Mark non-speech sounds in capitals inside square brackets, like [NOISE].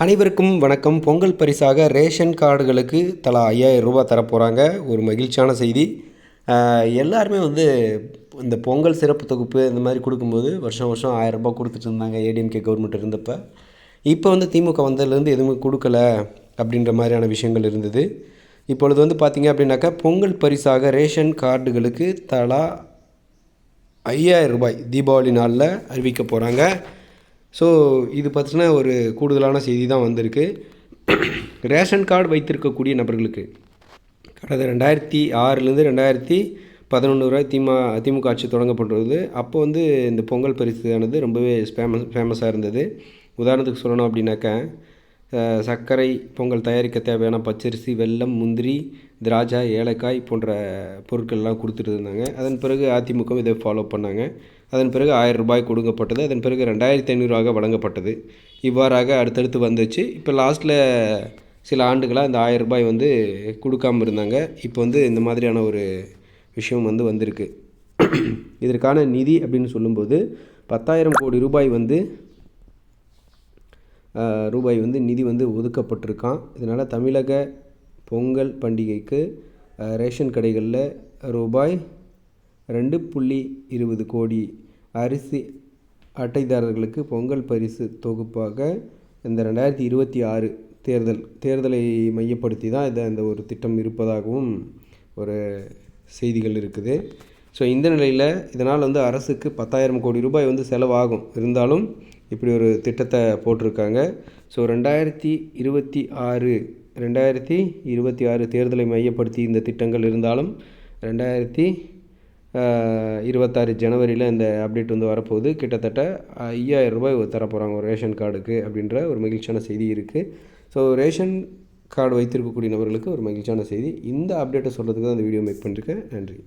அனைவருக்கும் வணக்கம். பொங்கல் பரிசாக ரேஷன் கார்டுகளுக்கு தலா ஐயாயிரம் ரூபாய் தரப்போகிறாங்க ஒரு மகிழ்ச்சியான செய்தி. எல்லாருமே வந்து இந்த பொங்கல் சிறப்பு தொகுப்பு இந்த மாதிரி கொடுக்கும்போது வருஷம் வருஷம் ஆயிரம் ரூபாய் கொடுத்துட்டு இருந்தாங்க ஏடிஎம்கே கவர்மெண்ட் இருந்தப்போ. இப்போ வந்து திமுக வந்ததுலேருந்து எதுவுமே கொடுக்கல அப்படின்ற மாதிரியான விஷயங்கள் இருந்தது. இப்பொழுது வந்து பார்த்திங்க அப்படின்னாக்கா பொங்கல் பரிசாக ரேஷன் கார்டுகளுக்கு தலா ஐயாயிரம் ரூபாய் தீபாவளி நாளில் அறிவிக்க போகிறாங்க ஸோ இது பற்றின ஒரு கூடுதலான செய்தி தான் வந்திருக்கு. ரேஷன் கார்டு வைத்திருக்கக்கூடிய நபர்களுக்கு கடந்த ரெண்டாயிரத்தி ஆறுலேருந்து ரெண்டாயிரத்தி பதினொன்று வரை திமுக திமுக ஆட்சி தொடங்கப்பட்டுள்ளது. அப்போ வந்து இந்த பொங்கல் பரிசானது ரொம்பவே ஃபேமஸ் ஃபேமஸாக இருந்தது. உதாரணத்துக்கு சொல்லணும் அப்படின்னாக்கா சர்க்கரை பொங்கல் தயாரிக்க தேவையான பச்சரிசி வெல்லம் முந்திரி திராட்சை ஏலக்காய் போன்ற பொருட்கள்லாம் கொடுத்துட்டு இருந்தாங்க அதன் பிறகு அதிமுக இதை ஃபாலோ பண்ணாங்க. அதன் பிறகு ஆயிரம் ரூபாய் கொடுக்கப்பட்டது. அதன் பிறகு ரெண்டாயிரத்தி ஐநூறுவாக வழங்கப்பட்டது. இவ்வாறாக அடுத்தடுத்து வந்துச்சு. இப்போ லாஸ்ட்டில் சில ஆண்டுகளாக இந்த ஆயிரம் ரூபாய் வந்து கொடுக்காம இருந்தாங்க. இப்போ வந்து இந்த மாதிரியான ஒரு விஷயம் வந்து வந்திருக்கு. [CLEARS THROAT] இதற்கான நிதி அப்படின்னு சொல்லும்போது பத்தாயிரம் கோடி ரூபாய் வந்து ரூபாய் வந்து நிதி வந்து ஒதுக்கப்பட்டிருக்கான். இதனால் தமிழக பொங்கல் பண்டிகைக்கு ரேஷன் கடைகளில் ரூபாய் ரெண்டு புள்ளி இருபது கோடி அரிசி அட்டைதாரர்களுக்கு பொங்கல் பரிசு தொகுப்பாக இந்த ரெண்டாயிரத்தி இருபத்தி ஆறு தேர்தல் தேர்தலை மையப்படுத்தி தான் இந்த இந்த ஒரு திட்டம் இருப்பதாகவும் ஒரு செய்திகள் இருக்குது. ஸோ இந்த நிலையில் இதனால் வந்து அரசுக்கு பத்தாயிரம் கோடி ரூபாய் வந்து செலவாகும். இருந்தாலும் இப்படி ஒரு திட்டத்தை போட்டிருக்காங்க. ஸோ ரெண்டாயிரத்தி இருபத்தி ஆறு ரெண்டாயிரத்தி இருபத்தி ஆறு தேர்தலை மையப்படுத்தி இந்த திட்டங்கள் இருந்தாலும் ரெண்டாயிரத்தி இருபத்தாறு ஜனவரியில் இந்த அப்டேட் வந்து வரப்போகுது. கிட்டத்தட்ட ஐயாயிரம் ரூபாய் தரப்போகிறாங்க ஒரு ரேஷன் கார்டுக்கு அப்படின்ற ஒரு மகிழ்ச்சியான செய்தி இருக்குது ஸோ ரேஷன் கார்டு வைத்திருக்கக்கூடிய நபர்களுக்கு ஒரு மகிழ்ச்சியான செய்தி. இந்த அப்டேட்டை சொல்கிறதுக்கு தான் இந்த வீடியோ மேக் பண்ணியிருக்கேன் நன்றி.